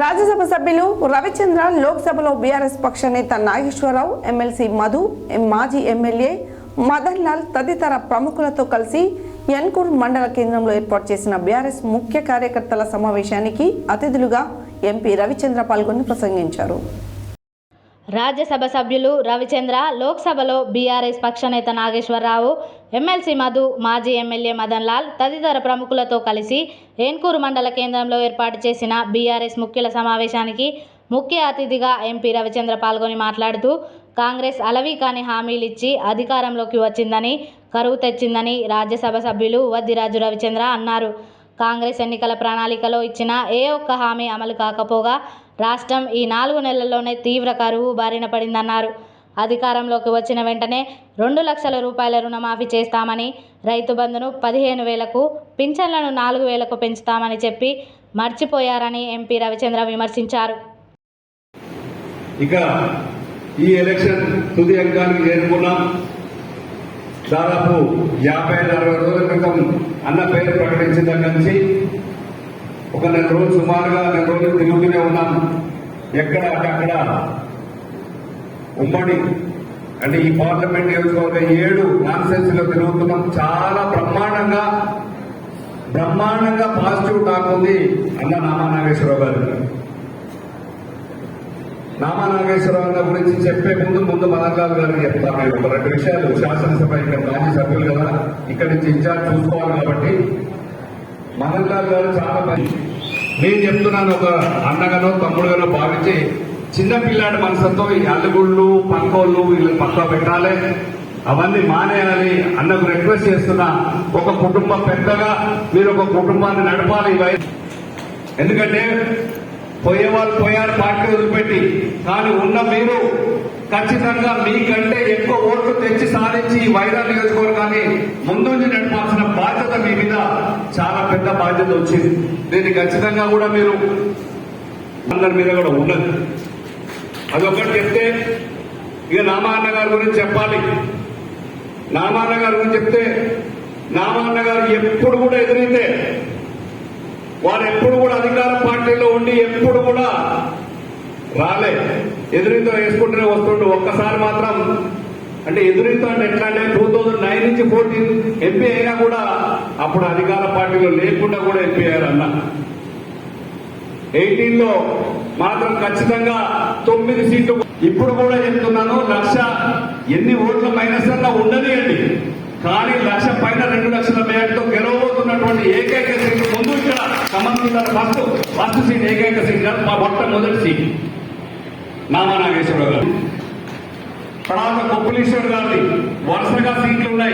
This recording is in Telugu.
రాజ్యసభ సభ్యులు రవిచంద్ర లోక్సభలో బీఆర్ఎస్ పక్ష నేత నాగేశ్వరరావు ఎమ్మెల్సీ మధు మాజీ ఎమ్మెల్యే మదన్ లాల్ తదితర ప్రముఖులతో కలిసి యన్కూర్ మండల కేంద్రంలో ఏర్పాటు చేసిన బీఆర్ఎస్ ముఖ్య కార్యకర్తల సమావేశానికి అతిథులుగా ఎంపీ రవిచంద్ర పాల్గొని ప్రసంగించారు. రాజ్యసభ సభ్యులు రవిచంద్ర లోక్సభలో బీఆర్ఎస్ పక్షనేత నాగేశ్వరరావు ఎమ్మెల్సీ మధు మాజీ ఎమ్మెల్యే మదన్ లాల్ తదితర ప్రముఖులతో కలిసి ఏన్కూరు మండల కేంద్రంలో ఏర్పాటు చేసిన బీఆర్ఎస్ ముఖ్యుల సమావేశానికి ముఖ్య అతిథిగా ఎంపీ రవిచంద్ర పాల్గొని మాట్లాడుతూ కాంగ్రెస్ అలవి కాని హామీలు ఇచ్చి అధికారంలోకి వచ్చిందని కరువు తెచ్చిందని రాజ్యసభ సభ్యులు వద్దిరాజు రవిచంద్ర అన్నారు. కాంగ్రెస్ ఎన్నికల ప్రణాళికలో ఇచ్చిన ఏ ఒక్క హామీ అమలు కాకపోగా రాష్ట్రం ఈ నాలుగు నెలల్లోనే తీవ్ర కరువు బారిన పడిందన్నారు. అధికారంలోకి వచ్చిన వెంటనే రెండు లక్షల రూపాయల రుణమాఫీ చేస్తామని రైతు బంధును పదిహేను వేలకు పింఛన్లను నాలుగు వేలకు పెంచుతామని చెప్పి మర్చిపోయారని ఎంపీ రవిచంద్ర విమర్శించారు. ఇక ఈ ఎలక్షన్ తుది అంకానికి చేరుకున్నాం. దాదాపు యాభై నలభై రోజుల క్రితం అన్న పేరు ప్రకటించిన దగ్గర నుంచి. ఒక నెల రోజులు సుమారుగా నెల రోజులు తిరుగుతూనే ఉన్నాం. ఎక్కడ అక్కడ ఉమ్మడి అంటే ఈ పార్లమెంట్ నియోజకవర్గ ఏడు కాన్ఫరెన్స్లో తిరుగుతున్నాం. చాలా బ్రహ్మాండంగా బ్రహ్మాండంగా పాజిటివ్ టాక్ ఉంది అన్న నామా నాగేశ్వరరావు గారు. నామా నాగేశ్వరరావు గారి గురించి చెప్పే ముందు ముందు మదన్లాల్ గారికి చెప్తాను నేను. ఒక రెండు విషయాలు. శాసనసభ ఇక్కడ మాజీ సభ్యులు కదా ఇక్కడి నుంచి ఇన్ఛార్జ్ చూసుకోవాలి కాబట్టి. మదన్లాల్ గారు చాలా మంచి నేను చెప్తున్నాను ఒక అన్నగానో తమ్ముడుగానో భావించి చిన్నపిల్లాడి మనసుతో ఈ అల్లుగుళ్ళు పంకోళ్ళు వీళ్ళని పక్క పెట్టాలి. అవన్నీ మానేయాలి అన్నకు రిక్వెస్ట్ చేస్తున్నా. ఒక కుటుంబం పెద్దగా మీరు ఒక కుటుంబాన్ని నడపాలి ఎందుకంటే పోయే వాళ్ళు పోయారు పార్టీ వదిలిపెట్టి. కానీ ఉన్న మీరు ఖచ్చితంగా మీకంటే ఎక్కువ ఓట్లు తెచ్చి సాధించి ఈ వైరా నియోజకవర్గాన్ని ముందుండి నడపాల్సిన బాధ్యత మీ మీద చాలా పెద్ద బాధ్యత వచ్చింది. దీన్ని ఖచ్చితంగా కూడా మీరు అందరి మీద కూడా ఉన్నది. అదొకటి చెప్తే ఇక నామాన్న గారి గురించి చెప్పాలి. నామాన్న గారి గురించి చెప్తే నామాన్న గారు ఎప్పుడు కూడా ఎదురైతే వారు ఎప్పుడు కూడా అధికార పార్టీలో ఉండి ఎప్పుడు కూడా రాలే. ఎదురీతో వేసుకుంటూనే వస్తుండే. ఒక్కసారి మాత్రం అంటే ఎదురీతో అంటే ఎట్లా అంటే టూ థౌజండ్ నైన్ నుంచి ఫోర్టీన్ ఎంపీ అయినా కూడా అప్పుడు అధికార పార్టీలో లేకుండా కూడా ఎంపీ అయ్యారు అన్న ఎయిటీన్లో మాత్రం ఖచ్చితంగా తొమ్మిది సీట్లు ఇప్పుడు కూడా చెప్తున్నాను లక్ష ఎన్ని ఓట్ల మైనస్ అన్నా ఉండనియండి. కానీ లక్ష పైన రెండు లక్షల మేరతో గెలవబోతున్నటువంటి ఏకైక సీట్ ముందు ఫస్ట్ ఫస్ట్ సీట్ ఏకైక సీట్ కాదు మా మొట్టమొదటి సీట్. నామా నాగేశ్వరరావు గారు. తర్వాత కొప్పులీశ్వర్ గారిది వరుసగా సీట్లు ఉన్నాయి.